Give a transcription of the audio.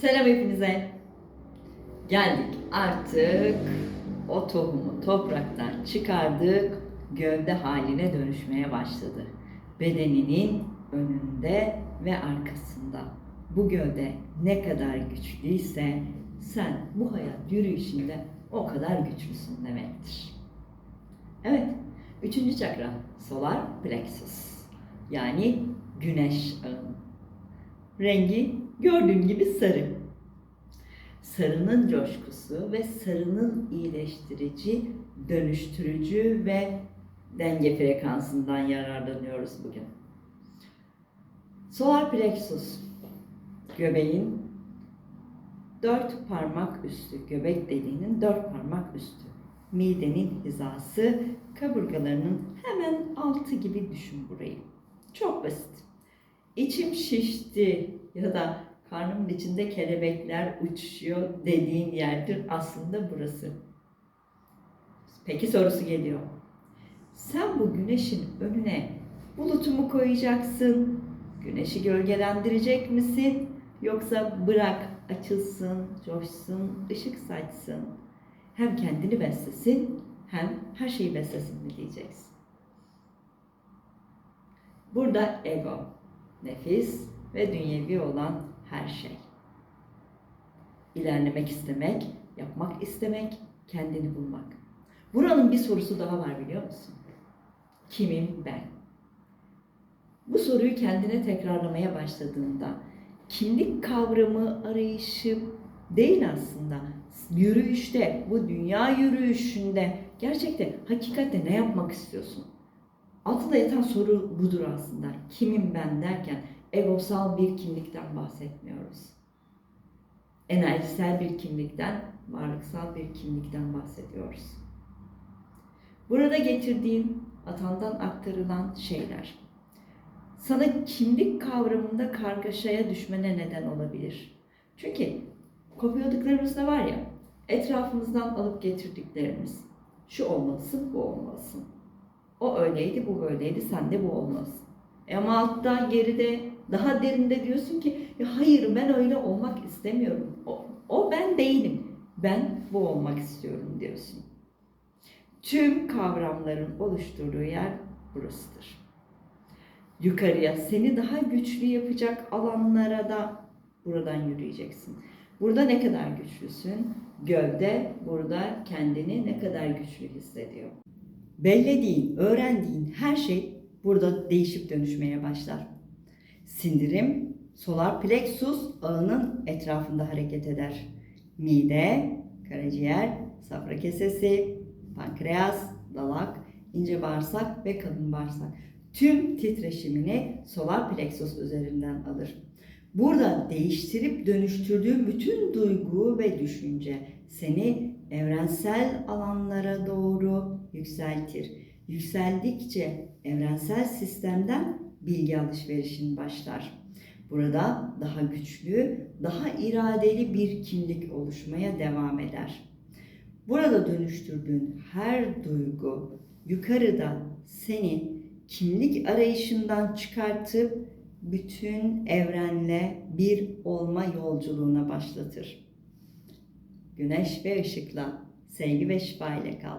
Selam hepinize. Geldik artık o tohumu topraktan çıkardık, gövde haline dönüşmeye başladı. Bedeninin önünde ve arkasında. Bu gövde ne kadar güçlüyse sen bu hayat yürüyüşünde o kadar güçlüsün demektir. Evet, üçüncü çakra solar plexus yani güneş ağı. Rengi gördüğün gibi sarı. Sarının coşkusu ve sarının iyileştirici, dönüştürücü ve denge frekansından yararlanıyoruz bugün. Solar plexus, göbeğin dört parmak üstü, göbek deliğinin dört parmak üstü, midenin hizası, kaburgalarının hemen altı gibi düşün burayı. Çok basit. İçim şişti ya da karnımın içinde kelebekler uçuşuyor dediğin yerdir aslında burası. Peki sorusu geliyor. Sen bu güneşin önüne bulutu mu koyacaksın? Güneşi gölgelendirecek misin? Yoksa bırak açılsın, coşsun, ışık saçsın. Hem kendini beslesin hem her şeyi beslesin mi diyeceksin. Burada ego, nefis ve dünyevi olan her şey. İlerlemek istemek, yapmak istemek, kendini bulmak. Buranın bir sorusu daha var biliyor musun? Kimim ben? Bu soruyu kendine tekrarlamaya başladığında kimlik kavramı arayışı değil aslında. Yürüyüşte, bu dünya yürüyüşünde gerçekten hakikatte ne yapmak istiyorsun? Altında yatan soru budur aslında. Kimim ben derken egosal bir kimlikten bahsetmiyoruz. Enerjisel bir kimlikten, varlıksal bir kimlikten bahsediyoruz. Burada getirdiğim atandan aktarılan şeyler sana kimlik kavramında kargaşaya düşmene neden olabilir. Çünkü kopyaladıklarımız da var ya, etrafımızdan alıp getirdiklerimiz. Şu olmalısın, bu olmalısın. O öyleydi, bu böyleydi, sen de bu olmalısın. E ama altta, geride, daha derinde diyorsun ki, ya hayır ben öyle olmak istemiyorum. O, o ben değilim. Ben bu olmak istiyorum diyorsun. Tüm kavramların oluşturduğu yer burasıdır. Yukarıya seni daha güçlü yapacak alanlara da buradan yürüyeceksin. Burada ne kadar güçlüsün? Gövde burada kendini ne kadar güçlü hissediyor. Bellediğin, öğrendiğin her şey burada değişip dönüşmeye başlar. Sindirim solar plexus ağının etrafında hareket eder. Mide, karaciğer, safra kesesi, pankreas, dalak, ince bağırsak ve kalın bağırsak tüm titreşimini solar plexus üzerinden alır. Burada değiştirip dönüştürdüğü bütün duygu ve düşünce seni evrensel alanlara doğru yükseltir. Yükseldikçe evrensel sistemden bilgi alışverişin başlar. Burada daha güçlü, daha iradeli bir kimlik oluşmaya devam eder. Burada dönüştürdüğün her duygu yukarıda seni kimlik arayışından çıkartıp bütün evrenle bir olma yolculuğuna başlatır. Güneş ve ışıkla, sevgi ve şifa ile kal.